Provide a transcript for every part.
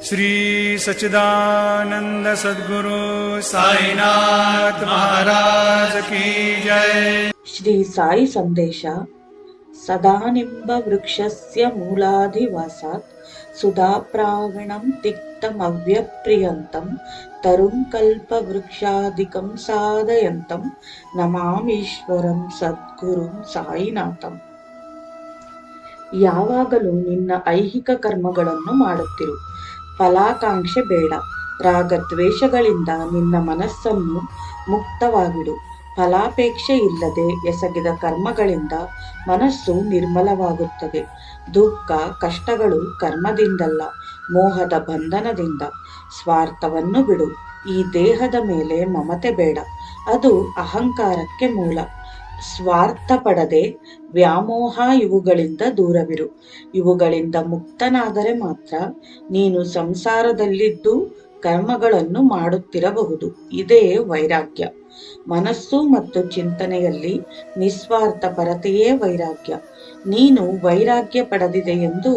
श्री सच्चिदानंद सद्गुरु साईनाथ महाराज की जय ಶ್ರೀ ಸಾಯಿ ಸಂದೇಶ ಸದಾನಿಂಬ ವೃಕ್ಷಸ್ಯ ಮೂಲಾಧಿವಾಸಾತ್ ಸುಧಾಪ್ರಾವಣಂ ತಿಕ್ತಮವ್ಯಪ್ರಿಯಂತಂ ತರುಂ ಕಲ್ಪವೃಕ್ಷಾದಿಕಂ ಸಾಧಯಂತಂ ನಮಾಮೀಶ್ವರಂ ಸದ್ಗುರುಂ ಸಾಯಿನಾಥಂ ಯಾವಾಗಲೂ ನಿನ್ನ ಐಹಿಕ ಕರ್ಮಗಳನ್ನು ಮಾಡುತ್ತಿರು ಫಲಾಕಾಂಕ್ಷೆ ಬೇಡ. ರಾಗದ್ವೇಷಗಳಿಂದ ನಿನ್ನ ಮನಸ್ಸನ್ನು ಮುಕ್ತವಾಗಿಡು. ಫಲಾಪೇಕ್ಷೆ ಇಲ್ಲದೆ ಎಸಗಿದ ಕರ್ಮಗಳಿಂದ ಮನಸ್ಸು ನಿರ್ಮಲವಾಗುತ್ತದೆ. ದುಃಖ, ಕಷ್ಟಗಳು ಕರ್ಮದಿಂದಲ್ಲ, ಮೋಹದ ಬಂಧನದಿಂದ. ಸ್ವಾರ್ಥವನ್ನು ಬಿಡು. ಈ ದೇಹದ ಮೇಲೆ ಮಮತೆ ಬೇಡ. ಅದು ಅಹಂಕಾರಕ್ಕೆ ಮೂಲ. ಸ್ವಾರ್ಥ ಪಡದೆ ವ್ಯಾಮೋಹ ಇವುಗಳಿಂದ ದೂರವಿರು. ಇವುಗಳಿಂದ ಮುಕ್ತನಾದರೆ ಮಾತ್ರ ನೀನು ಸಂಸಾರದಲ್ಲಿದ್ದು ಕರ್ಮಗಳನ್ನು ಮಾಡುತ್ತಿರಬಹುದು. ಇದೇ ವೈರಾಗ್ಯ. ಮನಸ್ಸು ಮತ್ತು ಚಿಂತನೆಯಲ್ಲಿ ನಿಸ್ವಾರ್ಥ ಪರತೆಯೇ ವೈರಾಗ್ಯ. ನೀನು ವೈರಾಗ್ಯ ಪಡೆದಿದೆ ಎಂದು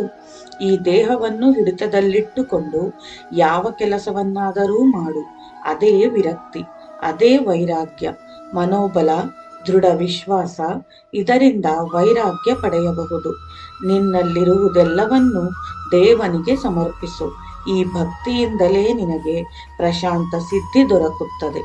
ಈ ದೇಹವನ್ನು ಹಿಡಿತದಲ್ಲಿಟ್ಟುಕೊಂಡು ಯಾವ ಕೆಲಸವನ್ನಾದರೂ ಮಾಡು. ಅದೇ ವಿರಕ್ತಿ, ಅದೇ ವೈರಾಗ್ಯ. ಮನೋಬಲ ದೃಢ ವಿಶ್ವಾಸ ಇದರಿಂದ ವೈರಾಗ್ಯ ಪಡೆಯಬಹುದು. ನಿನ್ನಲ್ಲಿರುವುದೆಲ್ಲವನ್ನು ದೇವನಿಗೆ ಸಮರ್ಪಿಸು. ಈ ಭಕ್ತಿಯಿಂದಲೇ ನಿನಗೆ ಪ್ರಶಾಂತ ಸಿದ್ಧಿ ದೊರಕುತ್ತದೆ.